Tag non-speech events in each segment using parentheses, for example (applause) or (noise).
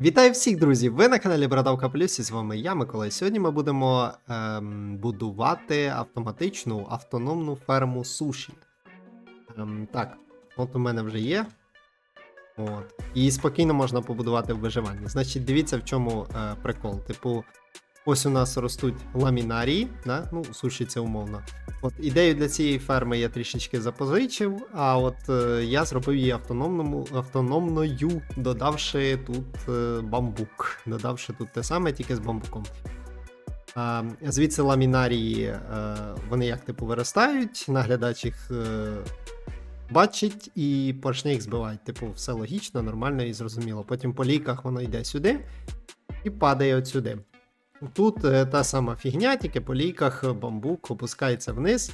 Вітаю всіх, друзі! Ви на каналі Бородавка Плюс і з вами я, Микола. І Сьогодні ми будемо ем, будувати автоматичну автономну ферму суші. Ем, так, от у мене вже є. От. І спокійно можна побудувати в виживанні. Значить, дивіться, в чому е, прикол. Типу, ось у нас ростуть ламінарії, да? ну, суші умовно. От ідею для цієї ферми я трішечки запозичив, а от е, я зробив її автономному, автономною, додавши тут е, бамбук. Додавши тут те саме, тільки з бамбуком. А, звідси ламінарії, е, вони як типу виростають, наглядач їх е, бачить і почне їх збивати. Типу, все логічно, нормально і зрозуміло. Потім по ліках воно йде сюди і падає от сюди. Тут е, та сама фігня, тільки по лійках бамбук опускається вниз,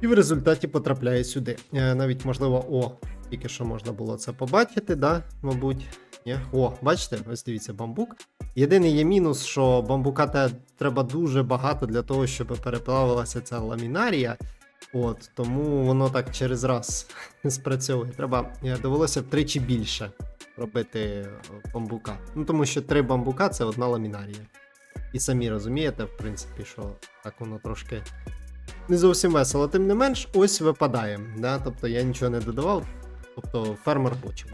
і в результаті потрапляє сюди. Е, Навіть, можливо, о, тільки що можна було це побачити, да, мабуть. Ні? О, бачите, ось дивіться, бамбук. Єдиний є мінус, що бамбука треба дуже багато для того, щоб переплавилася ця ламінарія. От, тому воно так через раз (laughs) спрацьовує. Треба е, довелося втричі більше робити бамбука. Ну, тому що три бамбука це одна ламінарія. І самі розумієте, в принципі, що так воно трошки не зовсім весело. Тим не менш, ось випадає. Да? Тобто я нічого не додавав, тобто фермер хоче.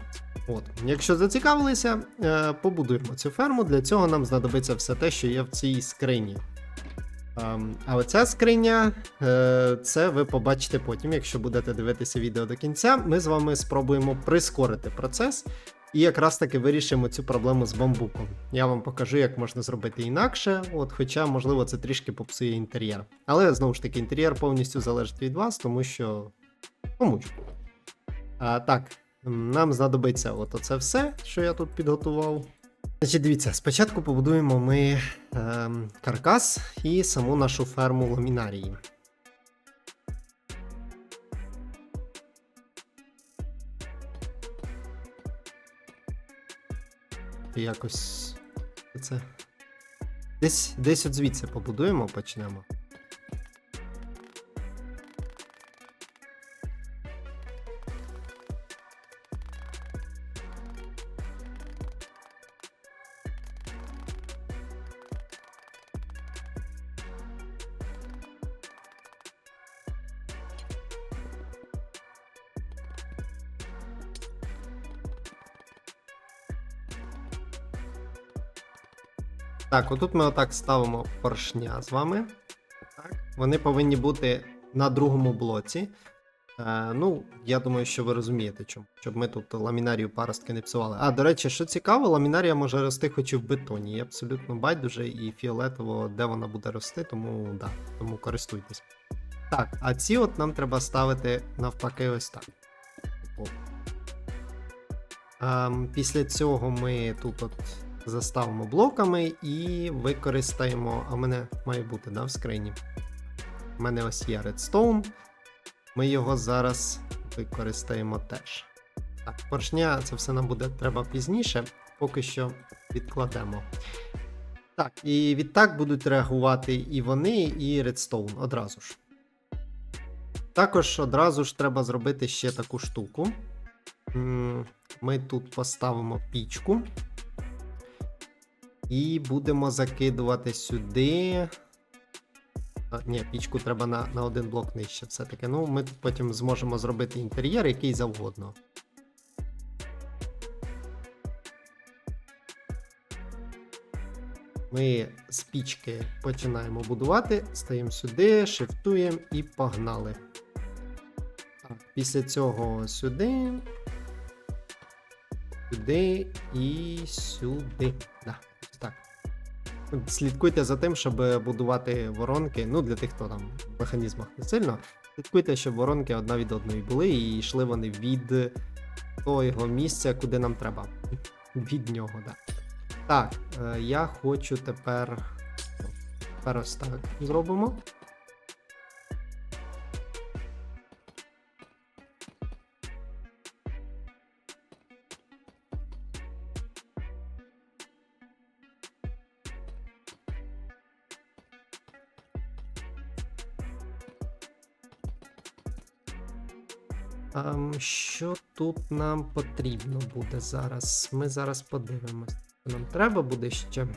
От. Якщо зацікавилися, е, побудуємо цю ферму. Для цього нам знадобиться все те, що є в цій скрині. Ем, А оця скриня, е, це ви побачите потім, якщо будете дивитися відео до кінця. Ми з вами спробуємо прискорити процес і якраз таки вирішимо цю проблему з бамбуком. Я вам покажу, як можна зробити інакше, от, хоча, можливо, це трішки попсує інтер'єр. Але знову ж таки, інтер'єр повністю залежить від вас, тому що. Тому що. А, так, нам знадобиться от оце все, що я тут підготував. Значить, дивіться, спочатку побудуємо ми ем, каркас і саму нашу ферму ламінарії. Якось це. Десь, десь от звідси побудуємо, почнемо. Так, отут ми отак ставимо поршня з вами. Так. Вони повинні бути на другому блоці. Е, ну, я думаю, що ви розумієте, чому. Щоб ми тут ламінарію паростки не псували. А, до речі, що цікаво, ламінарія може рости хоч і в бетоні. Є абсолютно байдуже і фіолетово, де вона буде рости, тому да, тому користуйтесь. Так, а ці от нам треба ставити навпаки ось так. О. Ем, після цього ми тут от заставимо блоками і використаємо. А в мене має бути да, в скрині. У мене ось є редстоун. Ми його зараз використаємо теж. Так, поршня, це все нам буде треба пізніше, поки що відкладемо. Так, і відтак будуть реагувати і вони, і редстоун одразу ж. Також одразу ж треба зробити ще таку штуку. Ми тут поставимо пічку. І будемо закидувати сюди. А, ні, пічку треба на, на один блок нижче. Все-таки. Ну, ми тут потім зможемо зробити інтер'єр, який завгодно. Ми з пічки починаємо будувати, стаємо сюди, шифтуємо і погнали. Так, після цього сюди. Сюди і сюди. Так. Слідкуйте за тим, щоб будувати воронки. Ну, для тих, хто там в механізмах не сильно. Слідкуйте, щоб воронки одна від одної були, і йшли вони від того місця, куди нам треба. Від нього, так. Так, е, я хочу тепер. Тепер ось так зробимо. Що тут нам потрібно буде зараз? Ми зараз подивимось. Нам треба буде ще.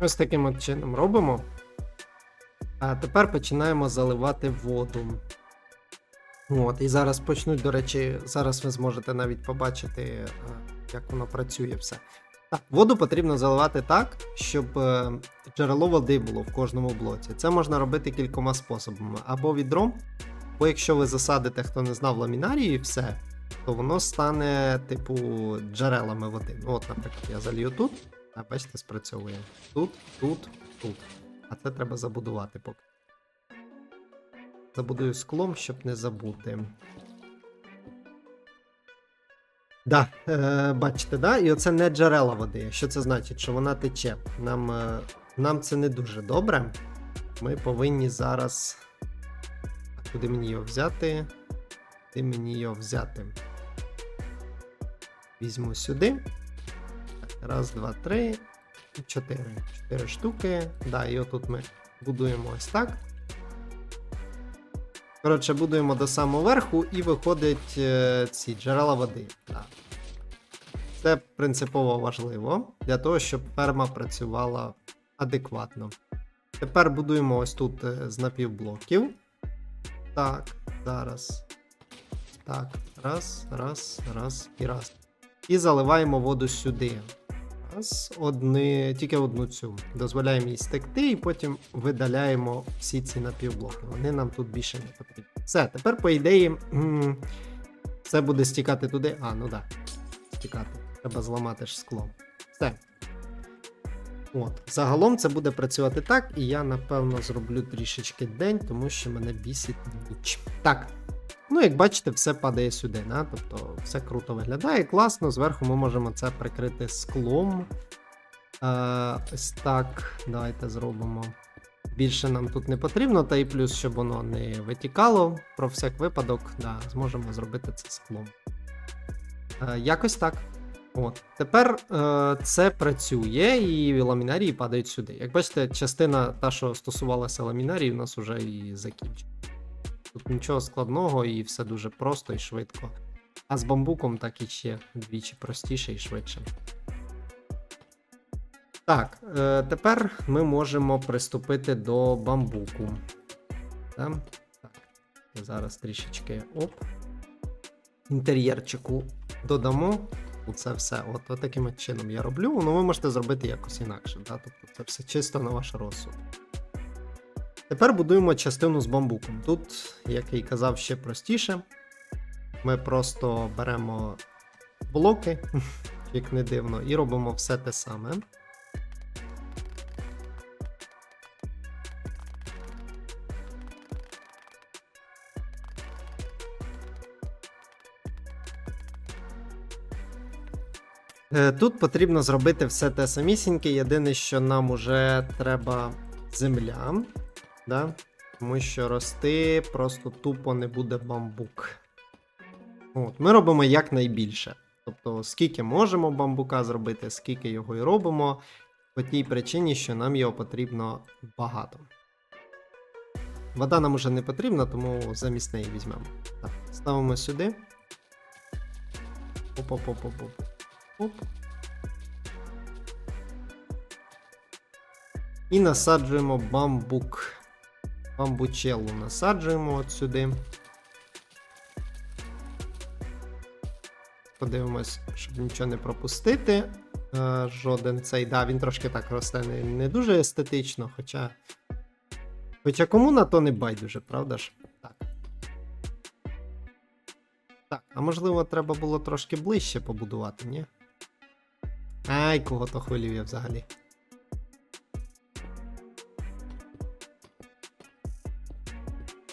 Ось таким от чином робимо. А тепер починаємо заливати воду. От, і зараз почнуть, до речі, зараз ви зможете навіть побачити, е, як воно працює все. Так, воду потрібно заливати так, щоб е, джерело води було в кожному блоці. Це можна робити кількома способами. Або відром, бо якщо ви засадите, хто не знав ламінарії, все, то воно стане, типу, джерелами води. Ну, от, наприклад, я залью тут, а бачите, спрацьовує. Тут, тут, тут. А це треба забудувати поки. Забудую склом, щоб не забути. Да, е, бачите, да? І оце не джерела води. Що це значить? Що вона тече. Нам, е, нам це не дуже добре. Ми повинні зараз. Куди мені його взяти? Куди мені його взяти? Візьму сюди. Раз, два, три, чотири. Чотири штуки. Да, і отут ми будуємо ось так. Коротше, будуємо до самого верху і виходить е, ці джерела води. Так. Це принципово важливо для того, щоб ферма працювала адекватно. Тепер будуємо ось тут е, з напівблоків. Так, зараз. Так, раз, раз, раз і раз. І заливаємо воду сюди. Раз, одни, тільки одну цю. Дозволяємо їй стекти, і потім видаляємо всі ці напівблоки. Вони нам тут більше не потрібні. Все, тепер, по ідеї, це буде стікати туди. А, ну так. Да. Стікати. Треба зламати ж скло. Все. От. Загалом це буде працювати так, і я, напевно, зроблю трішечки день, тому що мене бісить ніч. Так. Ну, як бачите, все падає сюди, да? тобто все круто виглядає, класно. Зверху ми можемо це прикрити склом. Е, ось так. Давайте зробимо. Більше нам тут не потрібно, та і плюс, щоб воно не витікало. Про всяк випадок, да, зможемо зробити це склом. Е, якось так. От. Тепер е, це працює, і ламінарії падають сюди. Як бачите, частина, та, що стосувалася ламінарії, у нас вже і закінчена. Тут нічого складного і все дуже просто і швидко. А з бамбуком так і ще вдвічі простіше і швидше. Так, е, тепер ми можемо приступити до бамбуку. Так. Зараз трішечки оп. Інтер'єрчику додамо. Це все. От, от таким чином я роблю. Ну, ви можете зробити якось інакше. Да? Тобто це все чисто на ваш розсуд. Тепер будуємо частину з бамбуком. Тут, як і казав, ще простіше. Ми просто беремо блоки, (laughs) як не дивно, і робимо все те саме. Е, Тут потрібно зробити все те самісіньке. Єдине, що нам уже треба земля. Да? Тому що рости просто тупо не буде бамбук. От, Ми робимо якнайбільше. Тобто, скільки можемо бамбука зробити, скільки його і робимо, по тій причині, що нам його потрібно багато. Вода нам уже не потрібна, тому замість неї візьмемо. Так, ставимо сюди. Оп-оп-оп-оп-оп. Оп. І насаджуємо бамбук. Бамбучеллу насаджуємо от сюди. Подивимось, щоб нічого не пропустити. Е, жоден цей. Да, він трошки так росте не, не дуже естетично, хоча. Хоча кому на то не байдуже, правда ж? Так. Так, а можливо, треба було трошки ближче побудувати, ні? Ай, кого то хвилює взагалі.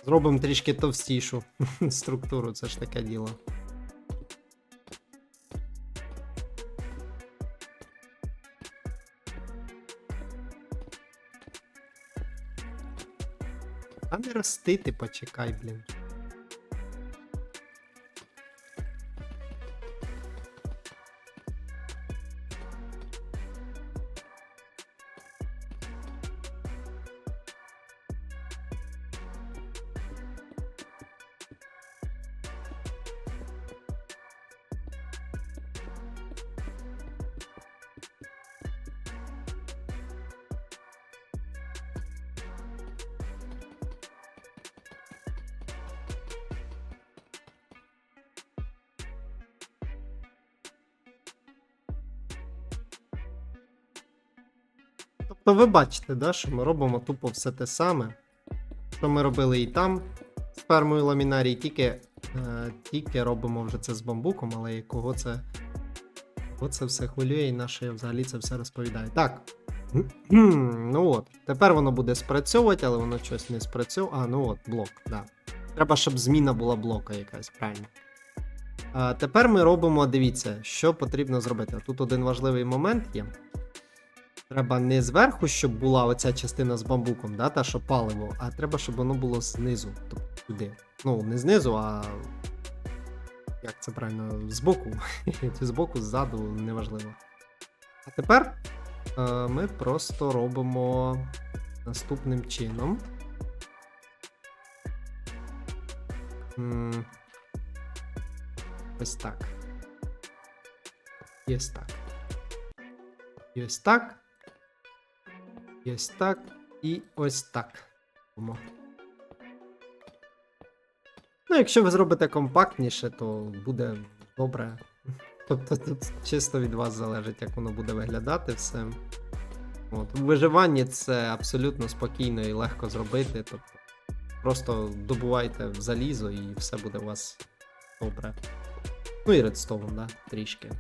Зробимо трішки товстішу (laughs) структуру, це ж таке діло. А не рости ти почекай, блін. Тобто ви бачите, да, що ми робимо тупо все те саме, що ми робили і там з фермою ламінарій, тільки, е, тільки робимо вже це з бамбуком, але кого це. Кого це все хвилює, і на що я взагалі це все розповідаю. Так. (clears throat) ну от, тепер воно буде спрацьовувати, але воно щось не спрацьовує. А, ну от, блок, да. Треба, щоб зміна була блока якась, правильно. А, тепер ми робимо, дивіться, що потрібно зробити. Тут один важливий момент є. Треба не зверху, щоб була оця частина з бамбуком, да, та що паливо, а треба, щоб воно було знизу. Тобто туди. Ну, не знизу, а. Як це правильно? Збоку. (laughs) Збоку, ззаду, неважливо. А тепер е, ми просто робимо наступним чином. Ось так. Ось так. Ось так. І ось так. І ось так. Ну, якщо ви зробите компактніше, то буде добре. Тобто тут чисто від вас залежить, як воно буде виглядати все. От. В виживанні це абсолютно спокійно і легко зробити. Тобто просто добувайте залізо і все буде у вас добре. Ну і редстоун, да, трішки.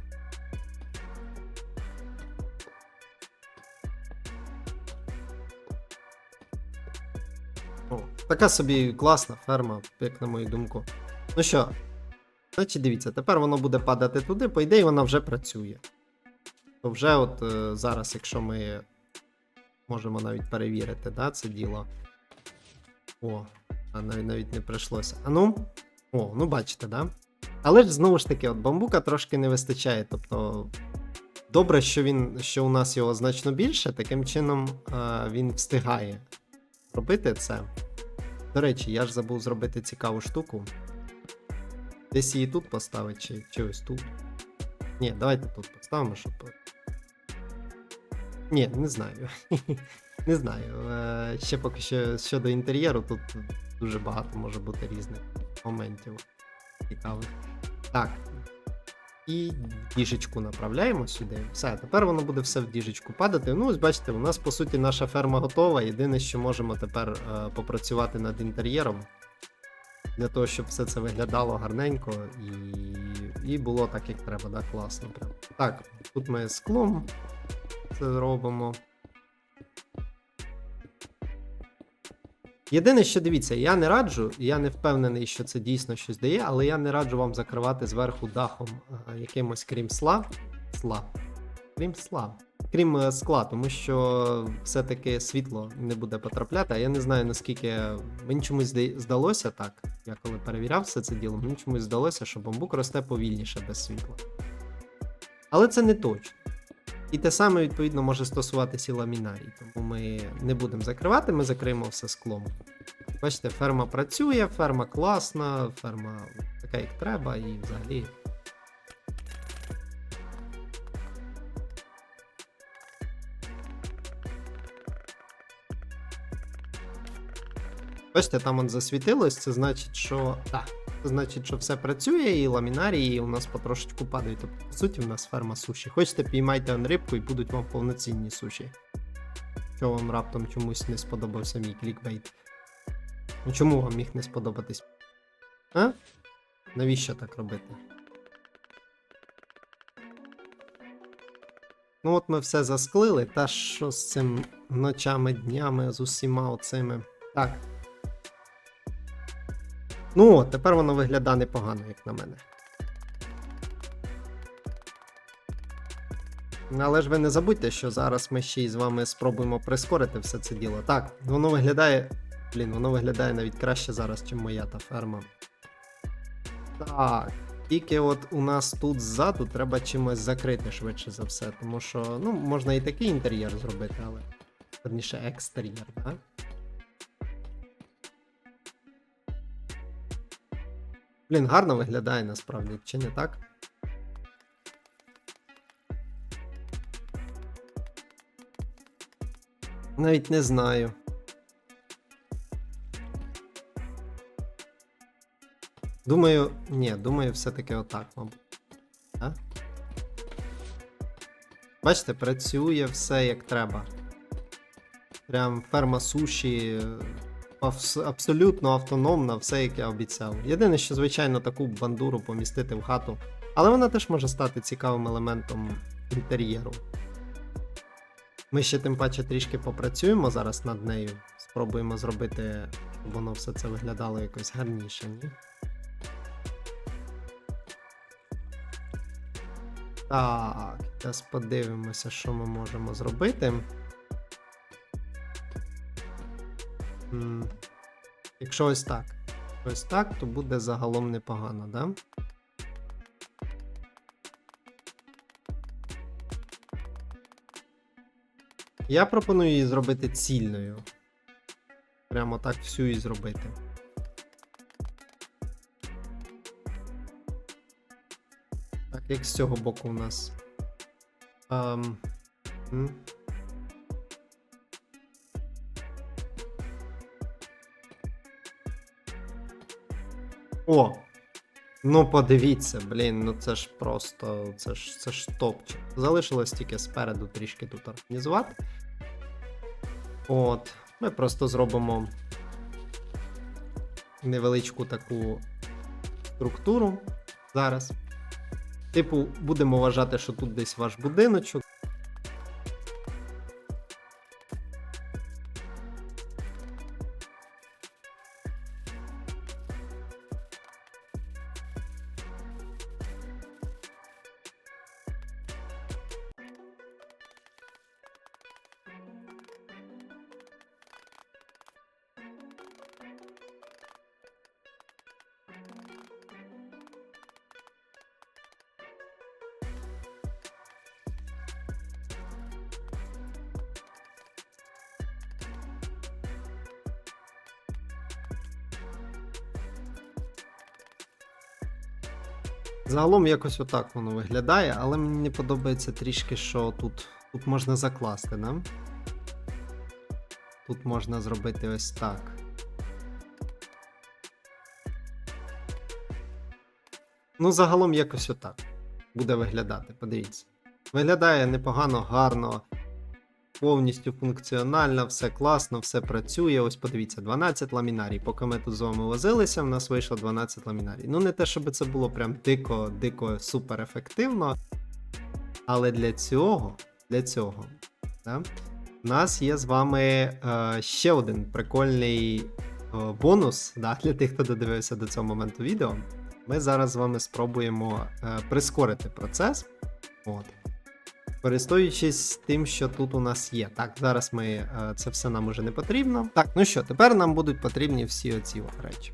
Така собі класна ферма, як на мою думку. Ну що, значить, дивіться, тепер воно буде падати туди, по ідеї вона вже працює. То вже от е, зараз, якщо ми можемо навіть перевірити, да, це діло. О, а навіть навіть не прийшлося. А ну. О, ну бачите, да? Але ж знову ж таки, от бамбука трошки не вистачає. Тобто, добре, що він, що у нас його значно більше, таким чином е, він встигає робити це. До речі, я ж забув зробити цікаву штуку. Десь її тут поставити, чи, чи ось тут. Ні, давайте тут поставимо, щоб. Ні, не знаю. (laughs) не знаю. Е, Ще поки що щодо інтер'єру, тут дуже багато може бути різних моментів цікавих. Так. І діжечку направляємо сюди. Все, тепер воно буде все в діжечку падати. Ну, ось бачите, у нас по суті наша ферма готова. Єдине, що можемо тепер е, попрацювати над інтер'єром. Для того, щоб все це виглядало гарненько і, і було так, як треба, да? класно. Прям. Так, тут ми склом це зробимо. Єдине, що дивіться, я не раджу, я не впевнений, що це дійсно щось дає, але я не раджу вам закривати зверху дахом е, якимось крім сла. Сла. Крім сла. Крім е, скла, тому що все-таки світло не буде потрапляти. А я не знаю наскільки мені чомусь здалося так. Я коли перевіряв все це діло, мені чомусь здалося, що бамбук росте повільніше без світла. Але це не точно. І те саме, відповідно, може стосуватися і ламінарій, тому ми не будемо закривати, ми закриємо все склом. Бачите, ферма працює, ферма класна, ферма така, як треба, і взагалі. Бачите, там он засвітилось, це значить, що. Так, значить, що все працює, і ламінарії у нас потрошечку падають. Тобто, по суті, в нас ферма суші. Хочете, піймайте рибку і будуть вам повноцінні суші. Що вам раптом чомусь не сподобався мій клікбейт? Ну чому вам міг не сподобатись? А? Навіщо так робити? Ну от ми все засклили, та що з цим ночами, днями, з усіма оцими. Так. Ну, тепер воно виглядає непогано, як на мене. Але ж ви не забудьте, що зараз ми ще й з вами спробуємо прискорити все це діло. Так, воно виглядає. Блін, воно виглядає навіть краще зараз, ніж моя та ферма. Так. Тільки от у нас тут ззаду треба чимось закрити швидше за все, тому що, ну, можна і такий інтер'єр зробити, але. Верніше, екстер'єр, так? Блін, гарно виглядає насправді, чи не так? Навіть не знаю. Думаю, ні, думаю, все-таки отак, мабуть. А? Бачите, працює все як треба. Прям ферма суші. Абсолютно автономна, все як я обіцяв. Єдине, що, звичайно, таку бандуру помістити в хату. Але вона теж може стати цікавим елементом інтер'єру. Ми ще тим паче трішки попрацюємо зараз над нею. Спробуємо зробити, щоб воно все це виглядало якось гарніше, ні? Так, зараз подивимося, що ми можемо зробити. Якщо ось так. Ось так, то буде загалом непогано, да? Я пропоную її зробити цільною. Прямо так всю і зробити. Так, як з цього боку у нас. Ем, О! Ну подивіться, блін, ну це ж просто, це ж це ж топчик. Залишилось тільки спереду трішки тут організувати. От, ми просто зробимо невеличку таку структуру зараз. Типу, будемо вважати, що тут десь ваш будиночок. Загалом якось отак воно виглядає, але мені подобається трішки, що тут, тут можна закласти, да? Тут можна зробити ось так. Ну, загалом якось отак буде виглядати, подивіться. Виглядає непогано, гарно, повністю функціонально, все класно, все працює. Ось подивіться, 12 ламінарій. Поки ми тут з вами возилися, в нас вийшло 12 ламінарій. Ну, не те, щоб це було прям дико, дико, супер ефективно. Але для цього, для цього, да, в нас є з вами е, ще один прикольний е, бонус да, для тих, хто додивився до цього моменту відео. Ми зараз з вами спробуємо е, прискорити процес. От. Користуючись тим, що тут у нас є. Так, зараз ми е, це все нам уже не потрібно. Так, ну що, тепер нам будуть потрібні всі оці речі.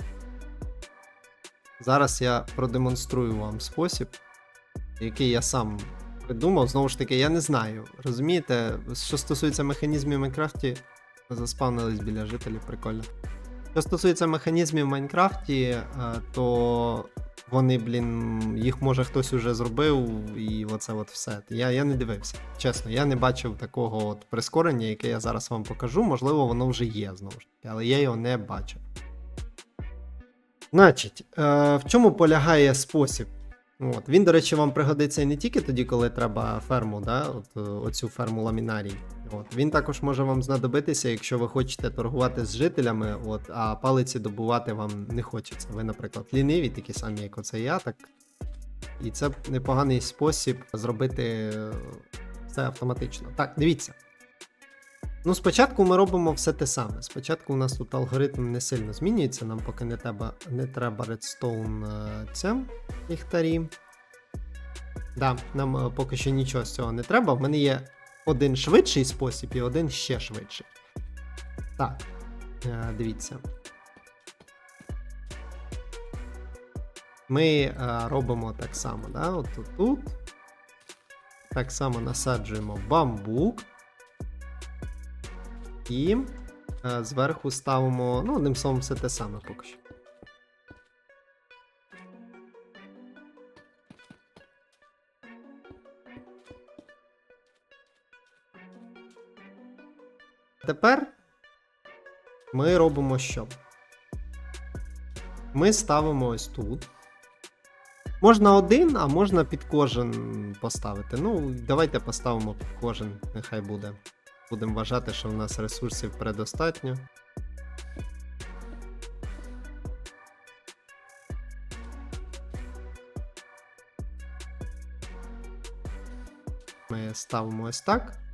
Зараз я продемонструю вам спосіб, який я сам придумав. Знову ж таки, я не знаю. Розумієте, що стосується механізмів Майнкрафті, заспавнились біля жителів, прикольно. Що стосується механізмів в Майнкрафті, е, то вони, блін, їх може хтось уже зробив, і оце от все. Я, я не дивився. Чесно, я не бачив такого от прискорення, яке я зараз вам покажу. Можливо, воно вже є знову ж таки, але я його не бачив. Значить, е, в чому полягає спосіб? От. Він, до речі, вам пригодиться не тільки тоді, коли треба ферму, да? от, е, оцю ферму ламінарій. От. Він також може вам знадобитися, якщо ви хочете торгувати з жителями, от, а палиці добувати вам не хочеться. Ви, наприклад, ліниві, такі самі, як оце я, так. І це непоганий спосіб зробити е, все автоматично. Так, дивіться. Ну, спочатку ми робимо все те саме. Спочатку у нас тут алгоритм не сильно змінюється, нам поки не треба, не треба редстоун це ліхтарі. Да, нам е, поки що нічого з цього не треба. В мене є один швидший спосіб і один ще швидший. Так, е, дивіться. Ми е, робимо так само, да? От тут. Так само насаджуємо бамбук. І е, зверху ставимо, ну, одним словом, все те саме поки що. Тепер ми робимо що? Ми ставимо ось тут. Можна один, а можна під кожен поставити. Ну, давайте поставимо під кожен, нехай буде. Будемо вважати, що в нас ресурсів предостатньо. Ми ставимо ось так.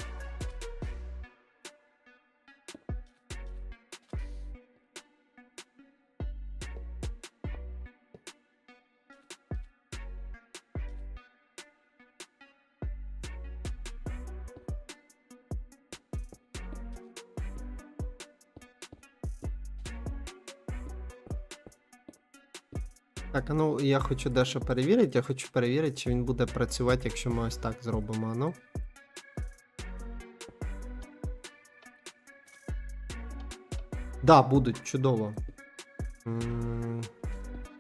Так, а ну я хочу дещо перевірити. Я хочу перевірити, чи він буде працювати, якщо ми ось так зробимо. Ну. Да, будуть чудово.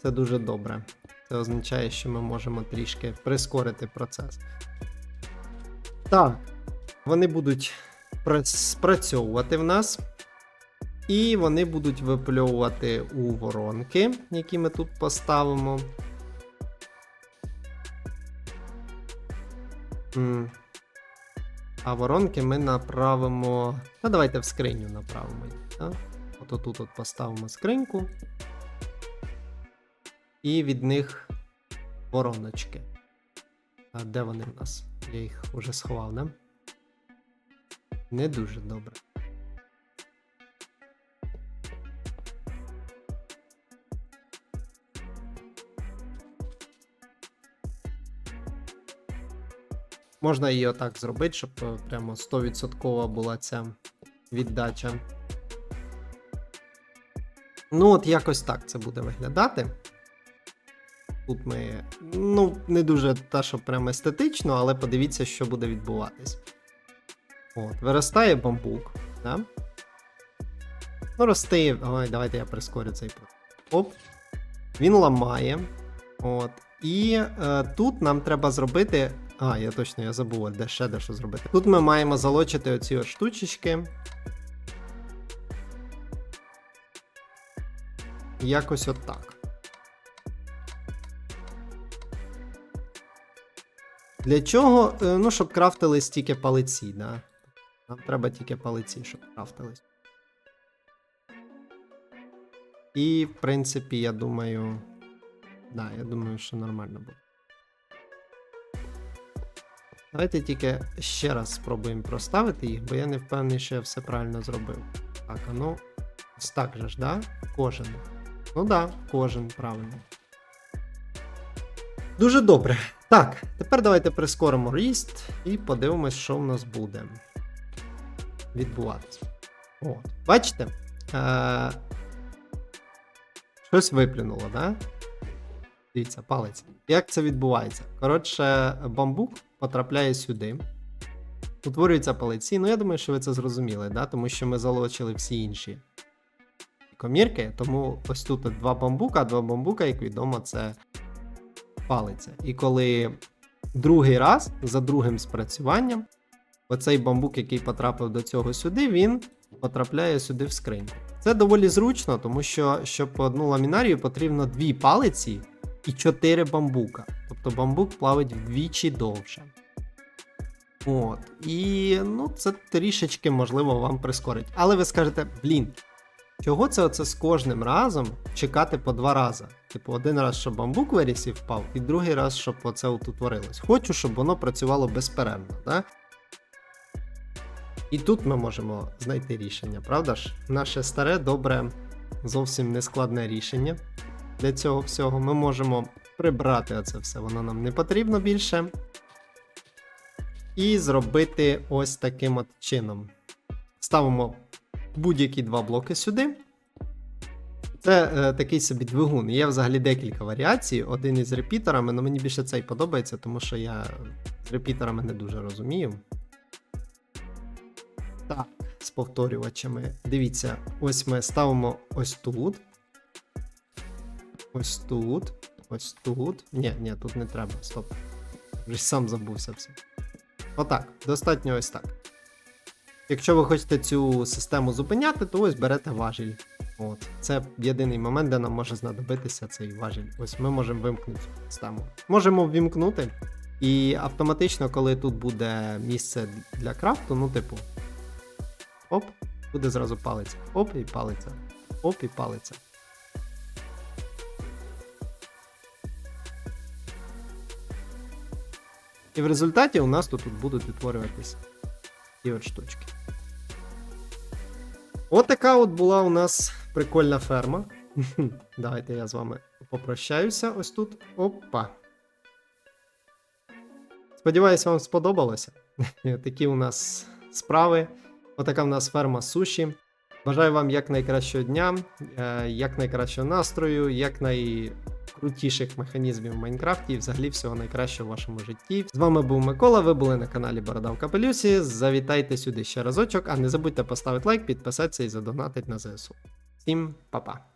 Це дуже добре. Це означає, що ми можемо трішки прискорити процес. Так, вони будуть спрацьовувати в нас. І вони будуть випльовувати у воронки, які ми тут поставимо. А воронки ми направимо. Та давайте в скриню направимо їх. Так? От тут от поставимо скриньку. І від них вороночки. А де вони в нас? Я їх вже сховав, да? Не дуже добре. Можна її отак зробити, щоб е, прямо 100% була ця віддача. Ну, от якось так це буде виглядати. Тут ми, ну, не дуже та, що прямо естетично, але подивіться, що буде відбуватись. От, виростає бамбук. Да? Ну, росте. Ой, давайте я прискорю цей процес. Оп. Він ламає. От. І е, тут нам треба зробити. А, я точно я забув, де ще дещо зробити. Тут ми маємо залочити оці от штучечки. Якось отак. Для чого? Е, Ну, щоб крафтились тільки палиці, да? Нам треба тільки палиці, щоб крафтились. І, в принципі, я думаю. Да, я думаю, що нормально буде. Давайте тільки ще раз спробуємо проставити їх, бо я не впевнений, що я все правильно зробив. Так, а ну. Ось так же ж, да? Кожен. Ну да, кожен, правильно. Дуже добре. Так, тепер давайте прискоримо ріст і подивимось, що в нас буде відбуватися. От. Бачите? Е- Щось виплюнуло, да? Дивіться, палець. Як це відбувається? Коротше, бамбук потрапляє сюди. Утворюються палиці. Ну, я думаю, що ви це зрозуміли, да? тому що ми залочили всі інші комірки. Тому ось тут два бамбука, два бамбука, як відомо, це палиця. І коли другий раз, за другим спрацюванням, оцей бамбук, який потрапив до цього сюди, він потрапляє сюди в скриньку. Це доволі зручно, тому що щоб одну ламінарію потрібно дві палиці і чотири бамбука. Тобто бамбук плавить вдвічі довше. От. І ну, це трішечки можливо вам прискорить. Але ви скажете, блін, чого це оце з кожним разом чекати по два рази? Типу, один раз, щоб бамбук виріс і впав, і другий раз, щоб оце утворилось. Хочу, щоб воно працювало безперервно. Да? І тут ми можемо знайти рішення, правда ж? Наше старе, добре, зовсім нескладне рішення для цього всього. Ми можемо прибрати оце все, воно нам не потрібно більше. І зробити ось таким от чином. Ставимо будь-які два блоки сюди. Це е, такий собі двигун. Є взагалі декілька варіацій. Один із репітерами, але мені більше цей подобається, тому що я з репітерами не дуже розумію. Так, з повторювачами. Дивіться, ось ми ставимо ось тут. Ось тут. Ось тут. Ні, ні, тут не треба. Стоп. Вже сам забувся все. Отак. Достатньо ось так. Якщо ви хочете цю систему зупиняти, то ось берете важіль. От. Це єдиний момент, де нам може знадобитися цей важіль. Ось ми можемо вимкнути систему. Можемо ввімкнути. І автоматично, коли тут буде місце для крафту, ну, типу, Оп, буде зразу палиця. Оп, і палиця. Оп, і палиця. І в результаті у нас тут, будуть відтворюватись ті от штучки. От така от була у нас прикольна ферма. (laughs) Давайте я з вами попрощаюся ось тут. Опа. Сподіваюсь, вам сподобалося. (laughs) Такі у нас справи. Отака у нас ферма суші. Бажаю вам якнайкращого дня, е, якнайкращого настрою, якнайкрутіших механізмів в Майнкрафті і взагалі всього найкращого в вашому житті. З вами був Микола. Ви були на каналі Борода в Капелюсі. Завітайте сюди ще разочок, а не забудьте поставити лайк, підписатися і задонатити на ЗСУ. Всім па-па!